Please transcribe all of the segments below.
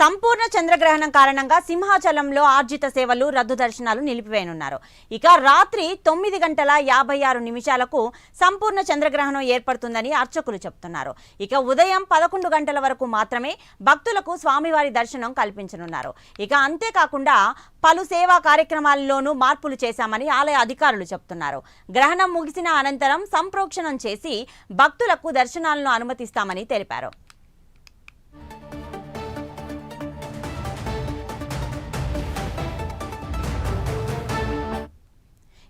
సంపూర్ణ చంద్రగ్రహణం కారణంగా సింహాచలంలో ఆర్జిత సేవలు రద్దు దర్శనాలు నిలిపివేయనున్నారు. ఇక రాత్రి తొమ్మిది గంటల యాభై ఆరు నిమిషాలకు సంపూర్ణ చంద్రగ్రహణం ఏర్పడుతుందని అర్చకులు చెప్తున్నారు. ఇక ఉదయం పదకొండు గంటల వరకు మాత్రమే భక్తులకు స్వామివారి దర్శనం కల్పించనున్నారు. ఇక అంతేకాకుండా పలు సేవా కార్యక్రమాల్లోనూ మార్పులు చేశామని ఆలయ అధికారులు చెప్తున్నారు. గ్రహణం ముగిసిన అనంతరం సంప్రోక్షణం చేసి భక్తులకు దర్శనాలను అనుమతిస్తామని తెలిపారు.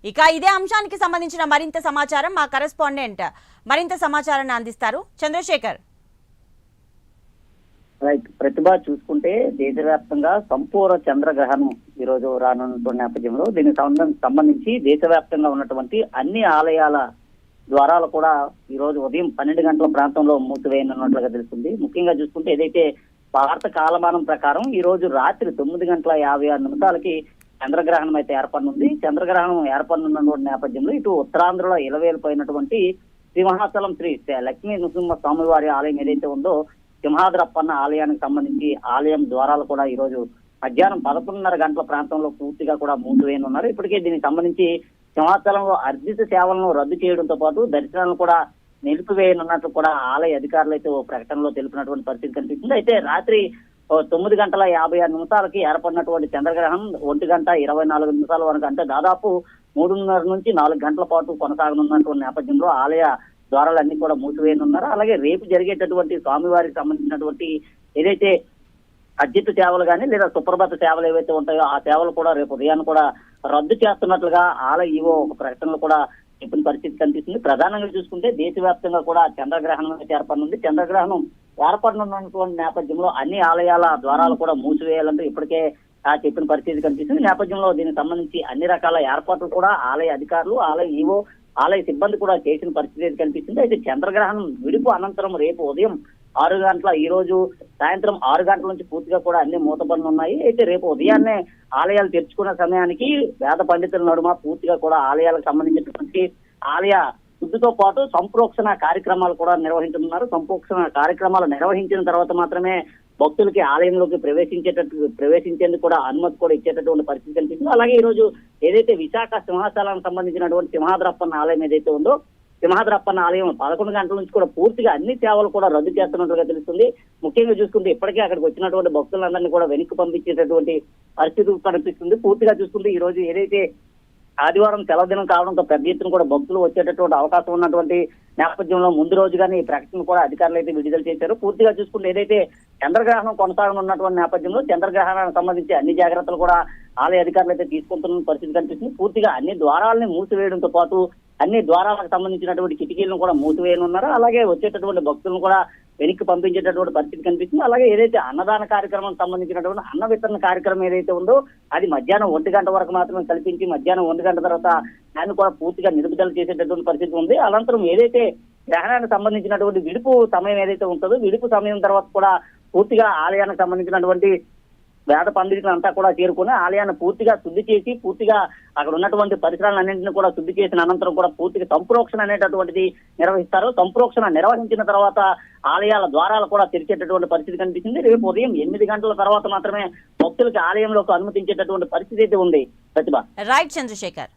ఇక ఇదే అంశానికి సంబంధించిన మరింత సమాచారం మా కరెస్పాండెంట్ మరింత సమాచారాన్ని అందిస్తారు. చంద్రశేఖర్. రైట్. ప్రతిభ చూసుకుంటే దేశవ్యాప్తంగా సంపూర్ణ చంద్రగ్రహణం ఈ రోజు రానున్నటువంటి నేపథ్యంలో దీనికి సంబంధం- సంబంధించి దేశవ్యాప్తంగా ఉన్నటువంటి అన్ని ఆలయాల ద్వారాలు కూడా ఈ రోజు ఉదయం పన్నెండు గంటల ప్రాంతంలో మూసివేయనున్నట్లుగా తెలుస్తుంది. ముఖ్యంగా చూసుకుంటే ఏదైతే భారత కాలమానం ప్రకారం ఈ రోజు రాత్రి తొమ్మిది గంటల యాభై ఆరు నిమిషాలకి చంద్రగ్రహణం అయితే ఏర్పడనుంది. చంద్రగ్రహణం ఏర్పడనున్న నేపథ్యంలో ఇటు ఉత్తరాంధ్రలో ఇలవేలిపోయినటువంటి సింహాచలం శ్రీ లక్ష్మీ నృసింహ స్వామివారి ఆలయం ఏదైతే ఉందో సింహాద్రప్పన్న ఆలయానికి సంబంధించి ఆలయం ద్వారాలు కూడా ఈ రోజు మధ్యాహ్నం పదకొండున్నర గంటల ప్రాంతంలో పూర్తిగా కూడా మూసివేయనున్నారు ఇప్పటికే దీనికి సంబంధించి సింహాచలంలో అర్జిత సేవలను రద్దు చేయడంతో పాటు దర్శనాలను కూడా నిలిపివేయనున్నట్లు కూడా ఆలయ అధికారులు అయితే ఓ ప్రకటనలో తెలిపినటువంటి పరిస్థితి కనిపిస్తుంది. అయితే రాత్రి తొమ్మిది గంటల యాభై ఆరు నిమిషాలకి ఏర్పడినటువంటి చంద్రగ్రహణం ఒంటి గంట ఇరవై నాలుగు నిమిషాల వరకు అంటే దాదాపు మూడున్నర నుంచి నాలుగు గంటల పాటు కొనసాగనున్నటువంటి నేపథ్యంలో ఆలయ ద్వారాలన్నీ కూడా మూసివేయనున్నారు. అలాగే రేపు జరిగేటటువంటి స్వామివారికి సంబంధించినటువంటి ఏదైతే అర్జిత సేవలు కానీ లేదా సుప్రభాత సేవలు ఏవైతే ఉంటాయో ఆ సేవలు కూడా రేపు ఉదయాన్ని కూడా రద్దు చేస్తున్నట్లుగా ఆలయ ఈవో ఒక ప్రకటనలో కూడా చెప్పిన పరిస్థితి కనిపిస్తుంది. ప్రధానంగా చూసుకుంటే దేశవ్యాప్తంగా కూడా చంద్రగ్రహణం అయితే ఏర్పడనుంది. చంద్రగ్రహణం ఏర్పడనున్నటువంటి నేపథ్యంలో అన్ని ఆలయాల ద్వారాలు కూడా మూసివేయాలంటూ ఇప్పటికే ఆ చెప్పిన పరిస్థితి కనిపిస్తుంది. నేపథ్యంలో దీనికి సంబంధించి అన్ని రకాల ఏర్పాట్లు కూడా ఆలయ అధికారులు ఆలయ ఈవో ఆలయ సిబ్బంది కూడా చేసిన పరిస్థితి అయితే కనిపిస్తుంది. అయితే చంద్రగ్రహణం విడుపు అనంతరం రేపు ఉదయం ఆరు గంటల ఈ రోజు సాయంత్రం ఆరు గంటల నుంచి పూర్తిగా కూడా అన్ని మూతబడులు ఉన్నాయి. అయితే రేపు ఉదయాన్నే ఆలయాలు తెరుచుకున్న సమయానికి వేద పండితుల నడుమ పూర్తిగా కూడా ఆలయాలకు సంబంధించినటువంటి ఆలయ శుద్ధితో పాటు సంప్రోక్షణ కార్యక్రమాలు కూడా నిర్వహించనున్నారు. సంప్రోక్షణ కార్యక్రమాలు నిర్వహించిన తర్వాత మాత్రమే భక్తులకి ఆలయంలోకి ప్రవేశించేటట్టు ప్రవేశించేందుకు కూడా అనుమతి కూడా ఇచ్చేటటువంటి పరిస్థితి కనిపిస్తుంది. అలాగే ఈ రోజు ఏదైతే విశాఖ సింహాచలానికి సంబంధించినటువంటి సింహాద్రప్పన్న ఆలయం ఏదైతే ఉందో సింహాద్రప్పన్న ఆలయం పదకొండు గంటల నుంచి కూడా పూర్తిగా అన్ని సేవలు కూడా రద్దు చేస్తున్నట్లుగా తెలుస్తుంది. ముఖ్యంగా చూసుకుంటే ఇప్పటికే అక్కడికి వచ్చినటువంటి భక్తులందరినీ కూడా వెనక్కి పంపించేటటువంటి పరిస్థితి కనిపిస్తుంది. పూర్తిగా చూసుకుంటే ఈ రోజు ఏదైతే ఆదివారం సెలవు కావడంతో పెద్ద ఎత్తున కూడా భక్తులు వచ్చేటటువంటి అవకాశం ఉన్నటువంటి నేపథ్యంలో ముందు రోజుగానే ఈ ప్రకటన కూడా అధికారులు అయితే విడుదల చేశారు. పూర్తిగా చూసుకుంటే ఏదైతే చంద్రగ్రహణం కొనసాగనున్నటువంటి నేపథ్యంలో చంద్రగ్రహణానికి సంబంధించి అన్ని జాగ్రత్తలు కూడా ఆలయ అధికారులు అయితే తీసుకుంటున్న పరిస్థితి కనిపిస్తుంది. పూర్తిగా అన్ని ద్వారాలని మూసివేయడంతో పాటు అన్ని ద్వారాలకు సంబంధించినటువంటి కిటికీలను కూడా మూసివేయనున్నారు. అలాగే వచ్చేటటువంటి భక్తులను కూడా వెనక్కి పంపించేటటువంటి పరిస్థితి కనిపిస్తుంది. అలాగే ఏదైతే అన్నదాన కార్యక్రమం సంబంధించినటువంటి అన్న వితరణ కార్యక్రమం ఏదైతే ఉందో అది మధ్యాహ్నం ఒంటి గంట వరకు మాత్రమే కల్పించి మధ్యాహ్నం ఒంటి గంట తర్వాత దాన్ని కూడా పూర్తిగా నిలుపుదల చేసేటటువంటి పరిస్థితి ఉంది. అనంతరం ఏదైతే గ్రహణానికి సంబంధించినటువంటి విడుపు సమయం ఏదైతే ఉంటుందో విడుపు సమయం తర్వాత కూడా పూర్తిగా ఆలయానికి సంబంధించినటువంటి వేద పండితులంతా కూడా చేరుకుని ఆలయాన్ని పూర్తిగా శుద్ధి చేసి పూర్తిగా అక్కడ ఉన్నటువంటి పరిసరాలన్నింటినీ కూడా శుద్ధి చేసిన అనంతరం కూడా పూర్తిగా సంప్రోక్షణ అనేటటువంటిది నిర్వహిస్తారు. సంప్రోక్షణ నిర్వహించిన తర్వాత ఆలయాల ద్వారాలు కూడా తెరిచేటటువంటి పరిస్థితి కనిపించింది రేపు ఉదయం ఎనిమిది గంటల తర్వాత మాత్రమే భక్తులకి ఆలయంలోకి అనుమతించేటటువంటి పరిస్థితి అయితే ఉంది. ప్రతిభ. రైట్ చంద్రశేఖర్.